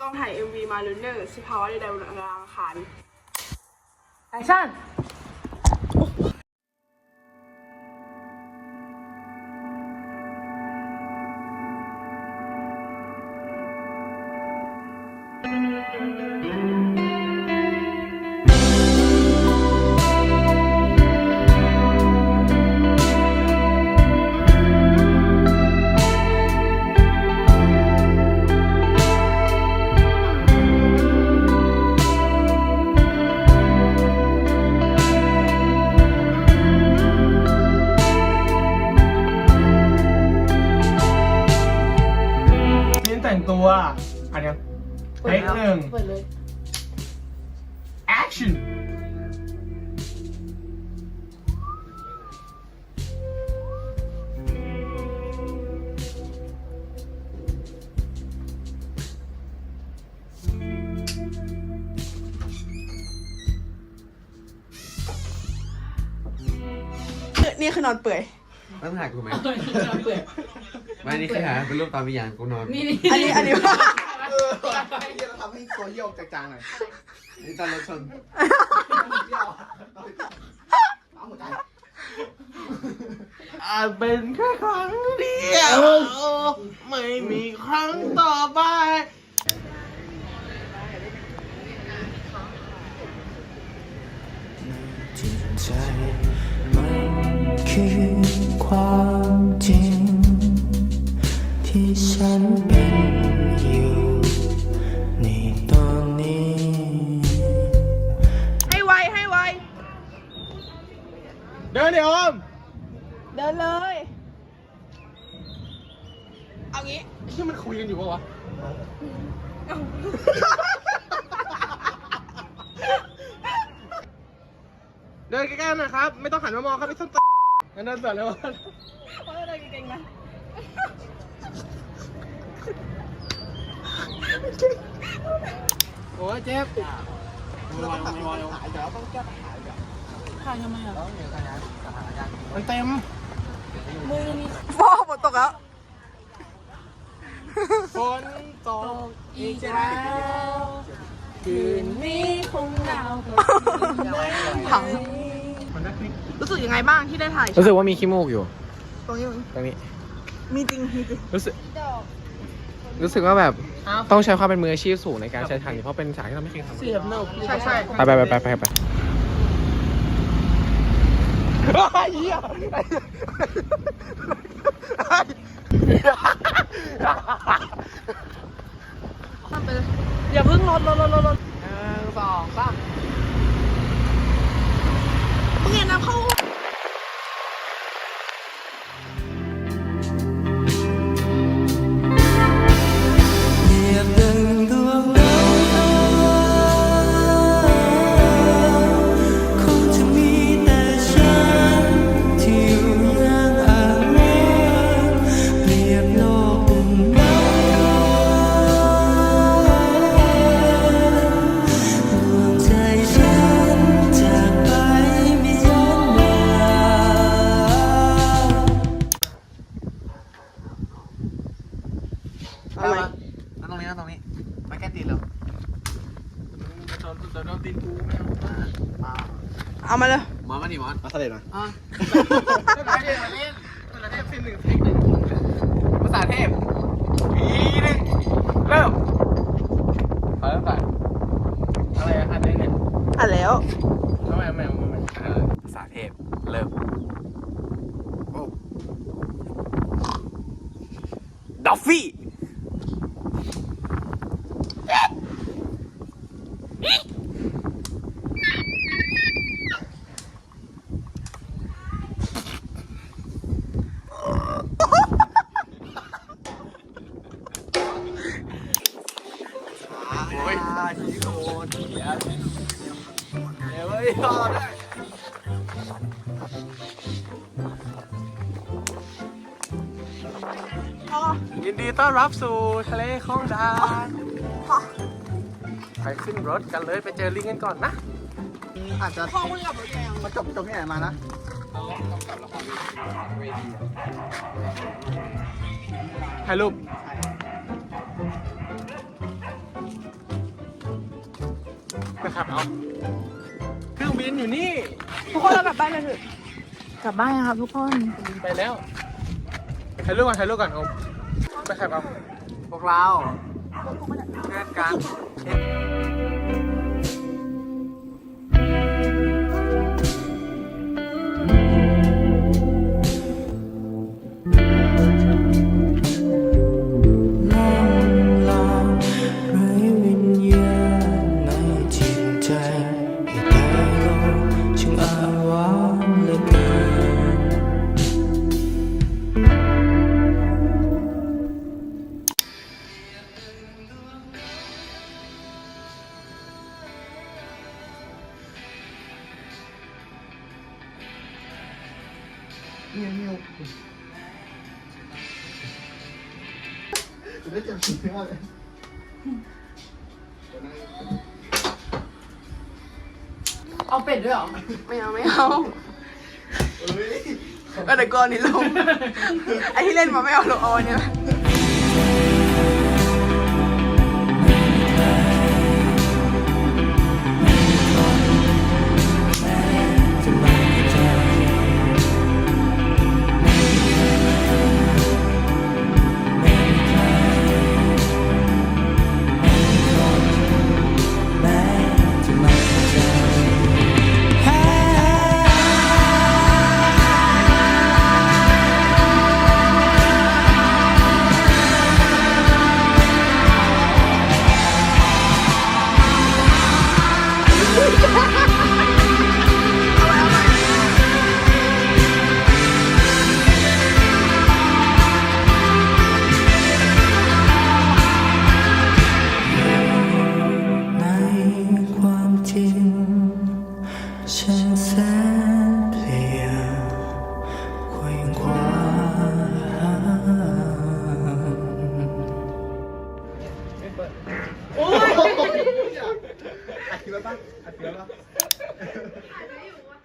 กองถ่าย MV มาลุนเนอร์สภาวะใดๆบนอังคารแอคชั่น มิ้นแต่งตัวอันยังเทคหนึ่ง เปิดเลย action นี่คือนอนเปื่อย ต้องถ่ายกูไหมเปิดเปิดไม่นี่คือถ่ายเป็นรูปตอนวิญญาณกูนอนนี่นี่อันนี้อันนี้เออไอ้เหี้ยเราทำให้โซเยี่ยวจางๆหน่อยนี่ตอนรถชนอาจเป็นแค่ครั้งเดียว ไม่มีครั้งต่อไปจิตใจมัน คือความจริง ที่ฉันเป็นอยู่ในตอนนี้ ให้ไวให้ไว เดินเดี๋ยวออมเดินเลย เอางี้ ที่มันคุยกันอยู่ปะวะ เดินใกล้ๆหนะครับ ไม่ต้องหันมามองครับไม่ต้อ งงั้นเดินต่อเลยวะเพราะเราเดินเก่งๆนะโอ้ยเจ็บถ่ายทำไมอะมันเต็มว้าวฝนตกแล้วฝนตกอีกแล้วคืนนี้ถัง รู้สึกยังไงบ้างที่ได้ถ่ายรู้สึกว่ามีขี้มูกอยู่ ตรงนี้ตรงนี้ มีจริงมีจริงรู้สึก รู้สึกว่าแบบต้องใช้ความเป็นมืออาชีพสูงในการใช้ทางนี้เพราะเป็นสายที่เราไม่เคยทำเสียบเนาใช่ใช่ไปไปไปไปไปไปไอ้เหี้ยอย่าเพิ่งลดลดลดลดลดหนึ่งสองสาม มึงอย่านับเข้ เอาไหมนั่งตรงนี้นั่งตรงนี้ไม่แก้ตีนแล้วโดนโดนตีนกูเอามาเลยมอนมาดิมอนมาเสด็จมาภาษาเทพมาเล่นภาษาเทพซีนหนึ่งเทคหนึ่งภาษาเทพอีหนึ่งเริ่มไปแล้วไปอะไรอะอันไหนเนี่ยอะแล้วทำไมทำไมทำไมเออภาษาเทพเริ่มดอฟฟี่ ยินดีต้อนรับสู่ทะเลของดานไปขึ้นรถกันเลยไปเจอลิงกันก่อนนะ อาจจะพ่อมึงกับรถแมวมาจบจบที่ไหนมานะถ่ายรูปขับเอาเครื่อง บินอยู่นี่ทุกคนเรากลับบ้านกันเถอะกลับบ้านครับทุกคนบินไปแล้วถ่ายรูปก่อนถ่ายรูปก่อนเอาไปขับเอาพวกเราเพื่อนกัน เอาเป็ดด้วยเหรอ ไม่เอาไม่เอาก็เดี๋ยวก่อนนี่ลง ไอที่เล่นมาไม่เอาลงเอาอันเนี่ย